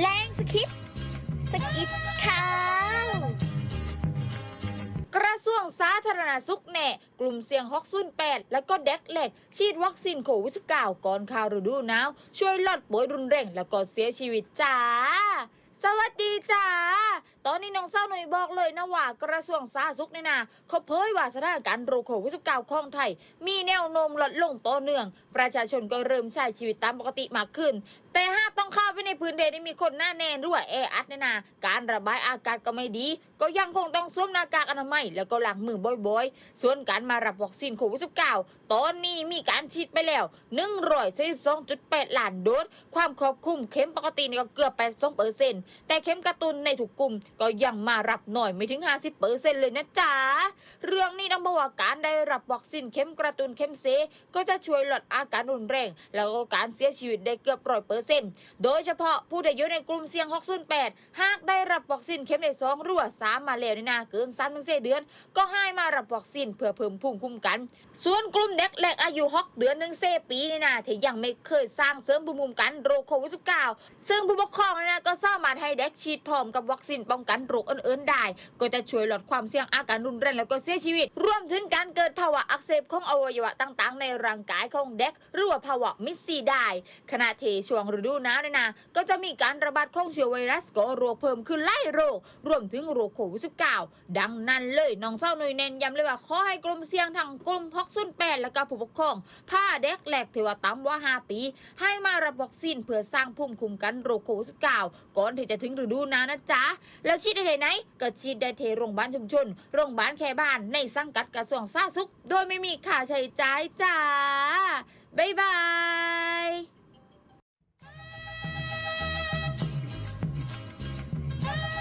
แรงสคริปสกิดข่าวกระทรวงสาธารณสุขแน่ กลุ่มเสี่ยงฮอกซุน8แล้วก็แดกแหล็ก ฉีดวัคซีนโควิด -19 ก่อนข่าวฤดูหนาว ช่วยลดป่วยรุนแรงแล้วก็เสียชีวิตจ้าสวัสดีจ้า ตอนนี้น้องเศร้าหน่อยบอกเลยนะว่ากระทรวงสาธารณสุขเนี่ยนะเขาเผยว่าสถานการณ์โรคโควิด -19 ของไทย มีแนวโน้มลดลงต่อเนื่อง ประชาชนก็เริ่มใช้ชีวิตตามปกติมากขึ้น แต่ เข้าไปในพื้นที่ที่มีคนหน้าแน่นรือว่าแออัดเนี่ยนะการระบายอากาศก็ไม่ดี ก็ยังคงต้องสวมหน้ากากอนามัยแล้วก็ล้างมือบ่อยๆ ส่วนการมารับวัคซีนโควิด -19 ตอนนี้มีการฉีดไปแล้ว 142.8 ล้านโดส ความครอบคลุมเข็มปกตินี่ก็เกือบ82เปอร์เซ็นต์แต่เข็มกระตุนในทุกกลุ่มก็ยังมารับหน่อยไม่ถึง 50เปอร์เซ็นต์เลยนะจ๊ะ เรื่องนี้ต้องบอกว่าการได้รับวัคซีนเข็มกระตุนเข็มเซก็จะช่วยลดอาการรุนแรง แล้วก็การเสียชีวิตได้เกือบร้อยเปอร์เซ็นต์โดยเฉพาะผู้ที่อยู่ในกลุ่มเสี่ยง608หากได้รับวัคซีนเข็มที่สองหรือว่าสามมาแล้วนี่นะเกิน3ถึง4เดือน ก็ให้มารับวัคซีนเพื่อเพิ่มภูมิคุ้มกัน ส่วนกลุ่มเด็กเล็กอายุ6เดือนถึง4ปีนี่นะที่ยังไม่เคยสร้างเสริมภูมิคุ้มกันโรคโควิด -19 ซึ่งผู้ปกครองนี่นะก็สามารถให้เด็กฉีดพร้อมกับวัคซีนป้องกันโรคอื่นๆได้ ก็จะช่วยลดความเสี่ยงอาการรุนแรงแล้วก็เสียชีวิต รวมถึงการเกิดภาวะอักเสบของอวัยวะต่างๆ ในร่างกายของเด็กหรือว่าภาวะมิสซีได้ขณะที่ช่วงฤดูหนาวเนี่ยนะก็จะมีการระบาดของเชื้อไวรัสก็โรคเพิ่มขึ้นไล่โรค รวมถึงโรคโควิด -19 ดังนั้นเลยน้องเจ้าหน่วยเน้นย้ำเลยว่าขอให้กลุ่มเสี่ยงทั้งกลุ่มฮอกซุนแปดแล้วก็ผู้ปกครองผ้าเด็กแหลกเทวาต่ำว่า 5 ปี ให้มารับวัคซีนเพื่อสร้างภูมิคุ้มกันโรคโควิด -19 ก่อนที่จะถึงฤดูหนาวนะจ๊ะ แล้วฉีดได้ที่ไหนก็ฉีดได้ที่โรงพยาบาลชุมชนโรงพยาบาลแค่บ้านในสังกัดกระทรวงสาธารณสุข โดยไม่มีค่าใช้จ่ายจ้าบ๊ายบาย